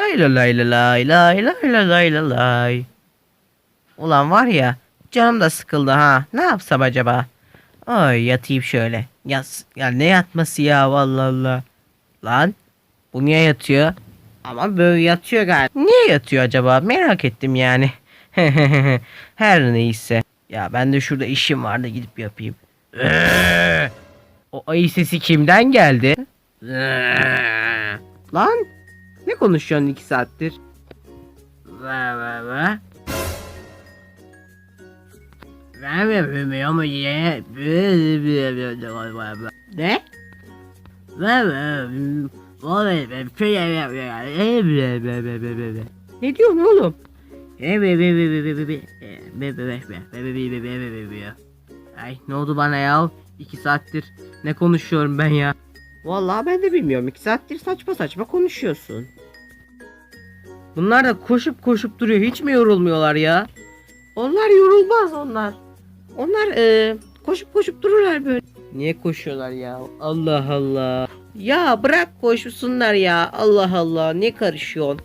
Lay lay lay lay lay lay lay lay lay lay. Ulan var ya canım da sıkıldı ha. Ne yapsam acaba? Ay yatayım şöyle. Ya, ya ne yatması ya vallahi Allah. Lan bu niye yatıyor? Ama böyle yatıyor galiba. Niye yatıyor acaba? Merak ettim yani. Her neyse. Ya ben de şurada işim vardı gidip yapayım. Eee! O ayı sesi kimden geldi? Eee! Lan konuşuyorsun iki saattir? Ve ve ve. Ne? Ne diyorsun oğlum? Ay ne oldu bana ya? İki saattir ne konuşuyorum ben ya? Vallahi ben de bilmiyorum. İki saattir saçma saçma konuşuyorsun. Bunlar da koşup koşup duruyor. Hiç mi yorulmuyorlar ya? Onlar yorulmaz onlar. Onlar e, koşup koşup dururlar böyle. Niye koşuyorlar ya? Allah Allah. Ya bırak koşsunlar ya. Allah Allah. Ne karışıyorsun?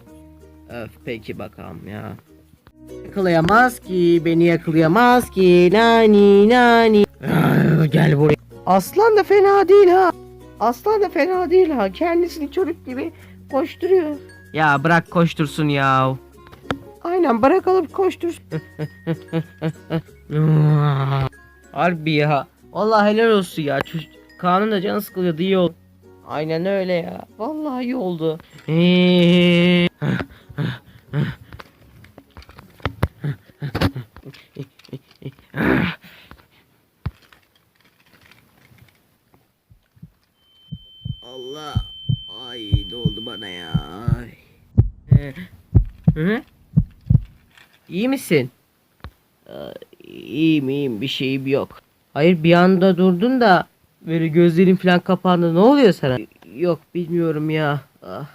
Öf peki bakalım ya. Yakalayamaz ki. Beni yakalayamaz ki. Nani nani. Gel buraya. Aslan da fena değil ha. Aslan da fena değil ha. Kendisini çocuk gibi koşturuyor. Ya bırak koştursun ya. Aynen bırak alıp koştursun. Harbi ya. Vallahi helal olsun ya. Kaan'ın da canı sıkılıyordu iyi oldu. Aynen öyle ya. Vallahi iyi oldu. Allah. Ay ne oldu bana ya? Ay. Ee, Hı? İyi misin? Ee, iyiyim iyiyim bir şeyim yok. Hayır bir anda durdun da böyle gözlerin falan kapandı. Ne oluyor sana? Yok bilmiyorum ya. Ah.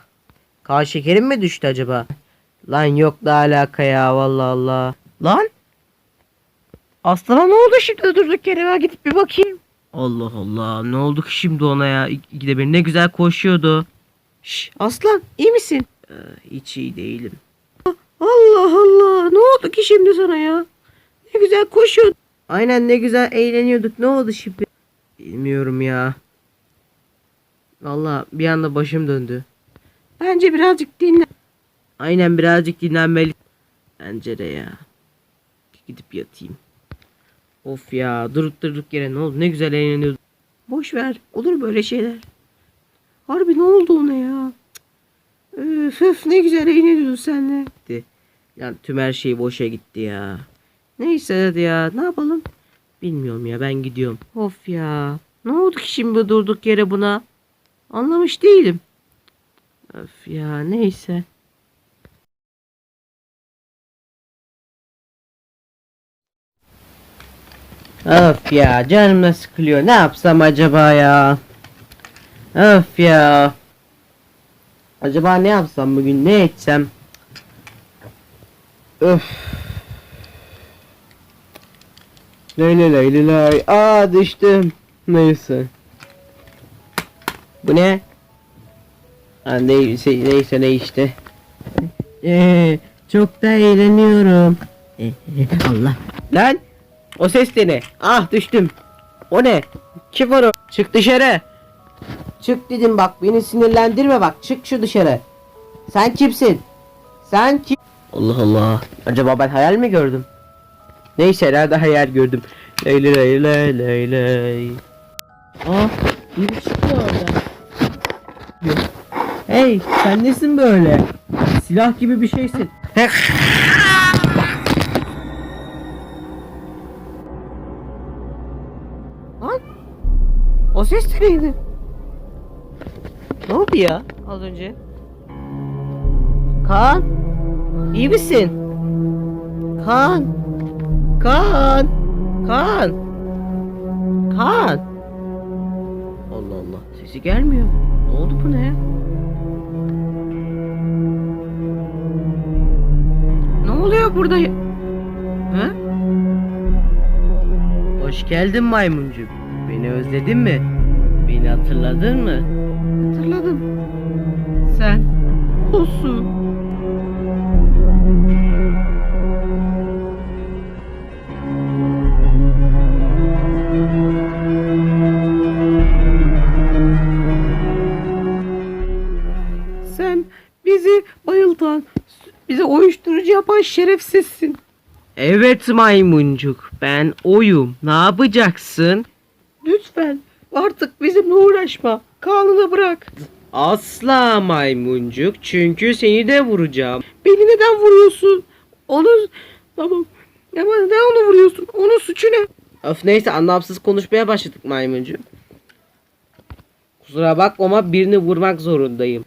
Kan şekerin mi düştü acaba? Lan yok da alaka ya vallahi Allah. Lan? Aslana ne oldu şimdi durduk yere ben gidip bir bakayım. Allah Allah ne oldu ki şimdi ona ya? İkide bir ne güzel koşuyordu. Şş, aslan iyi misin? Ee, hiç iyi değilim. Allah Allah ne oldu ki şimdi sana ya? Ne güzel koşuyorduk. Aynen ne güzel eğleniyorduk. Ne oldu şimdi? Bilmiyorum ya. Vallahi bir anda başım döndü. Bence birazcık dinlen. Aynen birazcık dinlenmeli. Bence de ya. Gidip yatayım. Of ya durup durduk yere ne oldu? Ne güzel eğleniyorduk. Boş ver. Olur böyle şeyler. Harbi ne oldu ona ya? Öf öf ne güzel eğleniyordun senle. Gitti. Yani tüm her şey boşa gitti ya. Neyse hadi ya ne yapalım? Bilmiyorum ya ben gidiyorum. Of ya. Ne oldu ki şimdi durduk yere buna? Anlamış değilim. Öf ya neyse. Öf ya canım da sıkılıyor. Ne yapsam acaba ya? Öf ya. Acaba ne yapsam bugün ne etsem? Öf. Lay lay lay lay. Aa düştüm. Neyse. Bu ne? Ha, neyse, neyse ne işte. Ee, çok da eğleniyorum. Allah. Lan o ses de ne? Ah düştüm. O ne? Kim var o? Çık dışarı. Çık dedim bak beni sinirlendirme bak. Çık şu dışarı. Sen kimsin? Sen kim? Allah Allah. Acaba ben hayal mi gördüm? Neyse herhalde hayal gördüm. Lay lay lay lay lay. Aa biri çıktı orada. Hey sen nesin böyle? Silah gibi bir şeysin. Lan o ses de neydi? Ne oldu ya az önce? Kaan iyi misin? Kaan Kaan Kaan Kaan Allah Allah sesi gelmiyor. Ne oldu bu ne? Ne oluyor burada? Ha? Hoş geldin maymuncuk. Beni özledin mi? Beni hatırladın mı? olsun. Sen bizi bayıltan, bize uyuşturucu yapan şerefsizsin. Evet maymuncuk ben oyum. Ne yapacaksın? Lütfen artık bizimle uğraşma. Kanuna bırak. Asla maymuncuk çünkü seni de vuracağım. Beni neden vuruyorsun? Onu tamam. Ama neden onu vuruyorsun? Onun suçu ne? Of neyse anlamsız konuşmaya başladık maymuncuk. Kusura bakma ama birini vurmak zorundayım.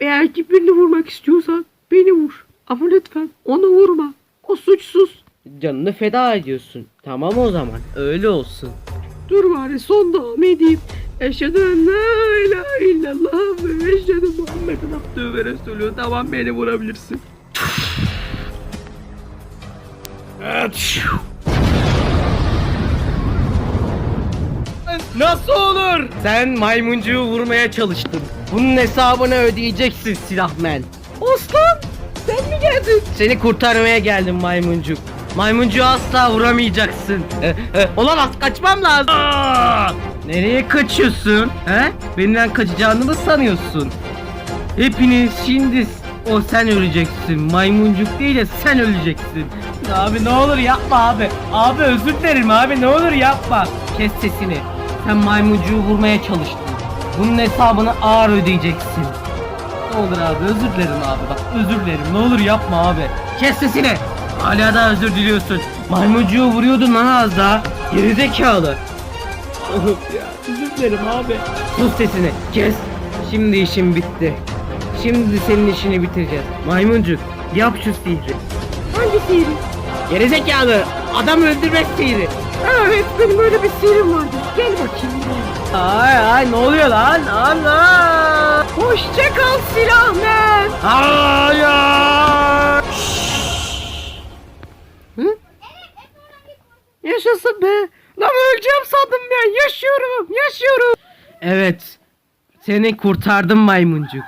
Eğer ki birini vurmak istiyorsan beni vur. Ama lütfen onu vurma. O suçsuz. Canını feda ediyorsun. Tamam o zaman. Öyle olsun. Dur bari son duamı edeyim. Eşhedü en la ilahe illallah ve eşhedü Muhammeden abdühü ve resulü. Tamam beni vurabilirsin. Nasıl olur? Sen maymuncuğu vurmaya çalıştın. Bunun hesabını ödeyeceksin silahmen. Aslan sen mi geldin? Seni kurtarmaya geldim maymuncuk. Maymuncuğu asla vuramayacaksın. Olamaz kaçmam lazım. Nereye kaçıyorsun? He? Benden kaçacağını mı sanıyorsun? Hepiniz şimdi o sen öleceksin. Maymuncuk değil de sen öleceksin. Abi ne olur yapma abi. Abi özür dilerim abi ne olur yapma. Kes sesini. Sen maymuncuğu vurmaya çalıştın. Bunun hesabını ağır ödeyeceksin. Ne olur abi özür dilerim abi bak özür dilerim ne olur yapma abi. Kes sesini. Hala da özür diliyorsun. Maymuncuğu vuruyordun lan az daha. Gerizekalı. Ya özür dilerim abi. Sus sesini kes. Şimdi işim bitti. Şimdi senin işini bitireceğiz. Maymuncuk yap şu sihri. Hangi sihri? Gerizekalı adam öldürmek sihri. Evet benim öyle bir sihrim vardı. Gel bakayım. Ay ay ne oluyor lan? Allah! Hoşça kal silahman. Hayır! Hı? Yaşasın be. Lan öleceğim sandım ben. Yaşıyorum, yaşıyorum. Evet. Seni kurtardım maymuncuk.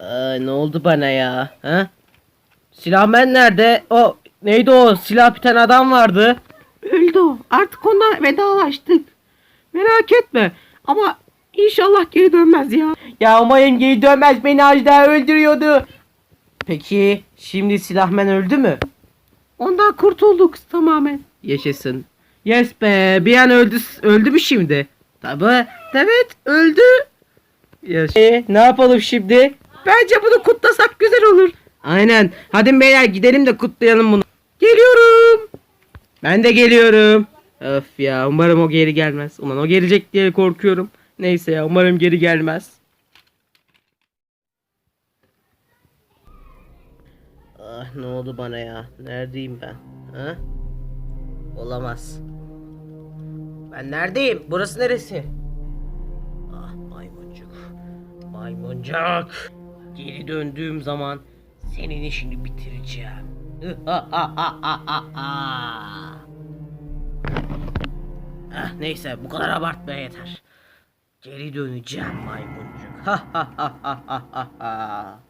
Aa, ne oldu bana ya? Ha? Silahmen nerede? O neydi o? Silah biten adam vardı. Öldü o. Artık onunla vedalaştık. Merak etme. Ama inşallah geri dönmez ya. Ya umarım geri dönmez. Beni az daha öldürüyordu. Peki şimdi silahmen öldü mü? Ondan kurtulduk tamamen. Yaşasın. Yes be bir an öldü öldü mü şimdi? Tabi evet öldü. Yaş- E, ne yapalım şimdi? Bence bunu kutlasak güzel olur. Aynen. Hadi beyler gidelim de kutlayalım bunu. Geliyorum. Ben de geliyorum. Öf ya umarım o geri gelmez. Ulan o gelecek diye korkuyorum. Neyse ya umarım geri gelmez. Ah ne oldu bana ya? Neredeyim ben? Ha? Olamaz. Ben neredeyim? Burası neresi? Ah maymuncuk. Maymuncuk. Geri döndüğüm zaman senin işini bitireceğim. Ah, neyse bu kadar abartmaya yeter. Geri döneceğim maymuncuk. Ha ha ha ha ha ha.